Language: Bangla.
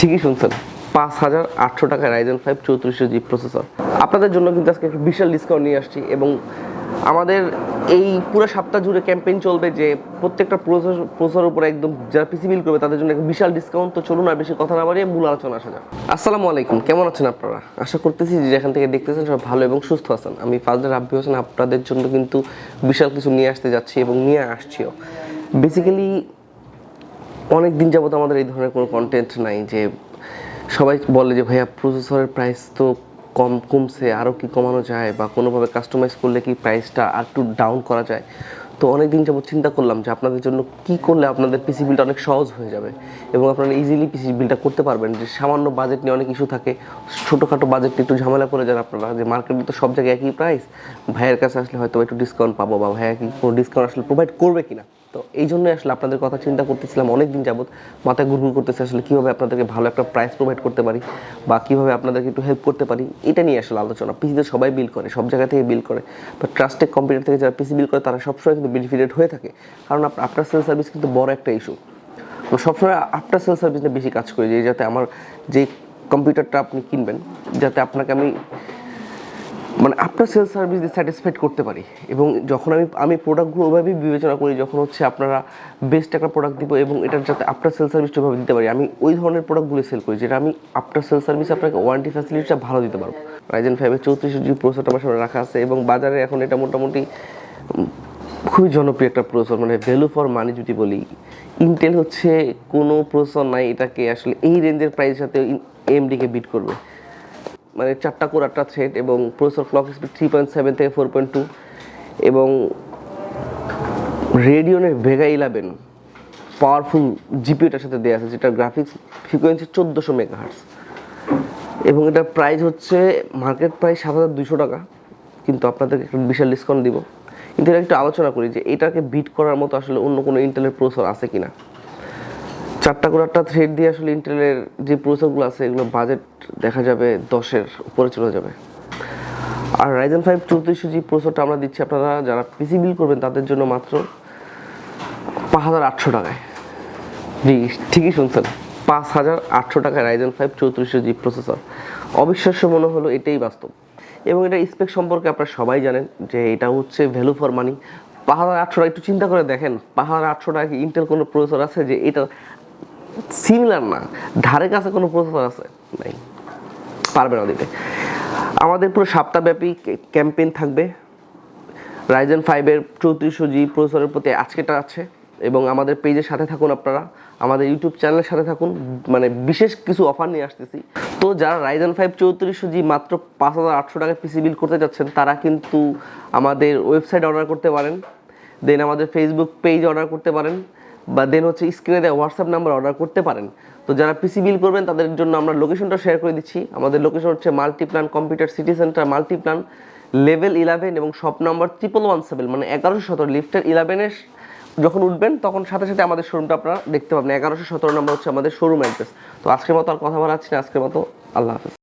ঠিকই শুনছেন, পাঁচ হাজার আটশো টাকা রাইজেন ফাইভ চৌত্রিশশো জি প্রসেসর আপনাদের জন্য কিন্তু আজকে একটা বিশাল ডিসকাউন্ট নিয়ে আসছি এবং আমাদের এই পুরো সপ্তাহ জুড়ে ক্যাম্পেইন চলবে যে প্রত্যেকটা প্রসেসর উপরে একদম যারা পিসি বিল করবে তাদের জন্য একটা বিশাল ডিসকাউন্ট তো চলুন আর বেশি কথা না বাড়িয়ে মূল আলোচনা আসা যাক। আসসালামু আলাইকুম, কেমন আছেন আপনারা? আশা করতেছি যে যেখান থেকে দেখতেছেন সব ভালো এবং সুস্থ আছেন। আমি ফাজদার রাব্বি হোসেন, আপনাদের জন্য কিন্তু বিশাল কিছু নিয়ে আসতে যাচ্ছি এবং নিয়ে আসছিও। বেসিক্যালি অনেক দিন যাবত আমাদের এই ধরনের কোনো কন্টেন্ট নাই যে সবাই বলে যে, ভাইয়া প্রসেসরের প্রাইস তো কম, কমছে আরও কি কমানো যায়? বা কোনোভাবে কাস্টমাইজ করলে কি প্রাইসটা আর একটু ডাউন করা যায়? তো অনেক দিন যাবত চিন্তা করলাম যে, আপনাদের জন্য কি করলে আপনাদের পিসি বিলটা অনেক সহজ হয়ে যাবে? এবং আপনারা ইজিলি পিসি বিলটা করতে পারবেন। যে সামান্য বাজেট নিয়ে অনেক ইস্যু থাকে, ছোটোখাটো বাজেট নিয়ে একটু ঝামেলা করে যান আপনারা, যে মার্কেটে তো সব জায়গায় একই প্রাইস ভাইয়ের কাছে আসলে হয়তো একটু ডিসকাউন্ট পাবো বা ভাইয়া কি কোনো ডিসকাউন্ট আসলে প্রোভাইড করবে কিনা? তো এই জন্যই আসলে আপনাদের কথা চিন্তা করতেছিলাম অনেক দিন যাবত মাথায় ঘুরঘুর করতেছে আসলে কীভাবে আপনাদেরকে ভালো একটা প্রাইস প্রোভাইড করতে পারি বা কীভাবে আপনাদেরকে একটু হেল্প করতে পারি, এটা নিয়ে আসলে আলোচনা। পিসিতে সবাই বিল করে, সব জায়গা থেকে বিল করে। বা ট্রাস্টেড কম্পিউটার থেকে যারা পিসি বিল করে, তারা সবসময় কিন্তু বেনিফিটেড হয়ে থাকে। কারণ আফটার সেল সার্ভিস কিন্তু বড় একটা ইস্যু সবসময় আফটার সেল সার্ভিস নিয়ে বেশি কাজ করি, যে যাতে আমার যে কম্পিউটারটা আপনি কিনবেন, যাতে আপনাকে আমি মানে আপনার সেল সার্ভিস দিয়ে স্যাটিসফাইড করতে পারি। এবং যখন আমি আমি প্রোডাক্টগুলো ওইভাবেই বিবেচনা করি, যখন হচ্ছে আপনারা বেস্ট একটা প্রোডাক্ট দিব এবং এটার যাতে আপনার সেল সার্ভিসটা ওইভাবে দিতে পারি। আমি ওই ধরনের প্রোডাক্টগুলো সেল করি, যেটা আমি আপনার সেল সার্ভিস আপনাকে ওয়ারেন্টি ফ্যাসিলিটিটা ভালো দিতে পারব। রাইজেন ফাইভের চৌত্রিশ জি প্রসেসরটা আমার সামনে রাখা আছে এবং বাজারে এখন এটা মোটামুটি খুবই জনপ্রিয় একটা প্রসেসর মানে ভ্যালু ফর মানি যদি বলি ইন্টেল হচ্ছে কোনো প্রসেসর নাই এটাকে আসলে এই রেঞ্জের প্রাইসের সাথে এমডিকে বিট করবে। মানে চারটা কোর, আটটা থ্রেড এবং processor clock speed three point seven থেকে ফোর পয়েন্ট টু এবং রেডিওনের ভেগা ইলেভেন পাওয়ারফুল জিপিওটার সাথে দেওয়া আছে যেটা গ্রাফিক্স ফ্রিকোয়েন্সি চোদ্দোশো মেগাহার্স এবং এটার প্রাইস হচ্ছে মার্কেট প্রাইস সাত হাজার দুশো টাকা, কিন্তু আপনাদেরকে একটা বিশাল ডিসকাউন্ট দিব। কিন্তু এটা একটু আলোচনা করি যে এটাকে বিট করার মতো আসলে অন্য কোনো ইন্টেলের প্রসেসর আছে কিনা। চারটা করে একটা থ্রেড দিয়ে আসলে ইন্টেলের যে প্রসেসরগুলো আছে, এগুলো বাজেট দেখা যাবে দশের উপরে চলে যাবে। আর রাইজেন ফাইভ চৌত্রিশশো জি প্রসেসরটা আমরা দিচ্ছি আপনারা যারা পিসি বিল করবেন, তাদের জন্য মাত্র পাঁচ হাজার আটশো টাকায়। জি, ঠিকই শুনছেন, পাঁচ হাজার আটশো টাকায় রাইজেন ফাইভ চৌত্রিশশো জি প্রসেসর অবিশ্বাস্য মনে হলো এটাই বাস্তব। এবং এটা স্পেক সম্পর্কে আপনারা সবাই জানেন যে এটা হচ্ছে ভ্যালু ফর মানি পাহাড় আটশো একটু চিন্তা করে দেখেন পাহাড় আটশো টাকা ইন্টেল কোনো প্রসেসর আছে যে এটা সিমিলার না। ধারে কাছে কোনো প্রসেসর আছে? নাই। পারবে না দিতে আমাদের পুরো সপ্তাহব্যাপী ক্যাম্পেইন থাকবে। রাইজেন ফাইভের চৌত্রিশশো জি প্রসেসরের প্রতি আজকেটা আছে। এবং আমাদের পেজের সাথে থাকুন আপনারা। আমাদের ইউটিউব চ্যানেলের সাথে থাকুন। মানে বিশেষ কিছু অফার নিয়ে আসতেছি। তো যারা রাইজেন ফাইভ চৌত্রিশশো জি মাত্র পাঁচ হাজার আটশো টাকা পিসি বিল করতে যাচ্ছেন, তারা কিন্তু আমাদের ওয়েবসাইট অর্ডার করতে পারেন। দেন আমাদের ফেসবুক পেজ অর্ডার করতে পারেন। বা দেন হচ্ছে স্ক্রিনে দেওয়া হোয়াটসঅ্যাপ নাম্বার অর্ডার করতে পারেন। তো যারা পিসি বিল করবেন, তাদের জন্য আমরা লোকেশনটা শেয়ার করে দিচ্ছি। আমাদের লোকেশন হচ্ছে Multiplan computer city centre Multiplan level eleven এবং shop number triple one seven মানে এগারোশো সতেরো। লিফটের ইলেভেনের যখন উঠবেন, তখন সাথে সাথে আমাদের শোরুমটা আপনারা দেখতে পাবেন। এগারোশো সতেরো নম্বর হচ্ছে আমাদের শোরুম অ্যাড্রেস তো আজকের মতো আর কথা বলাচ্ছি না। আজকের মতো আল্লাহ হাফেজ।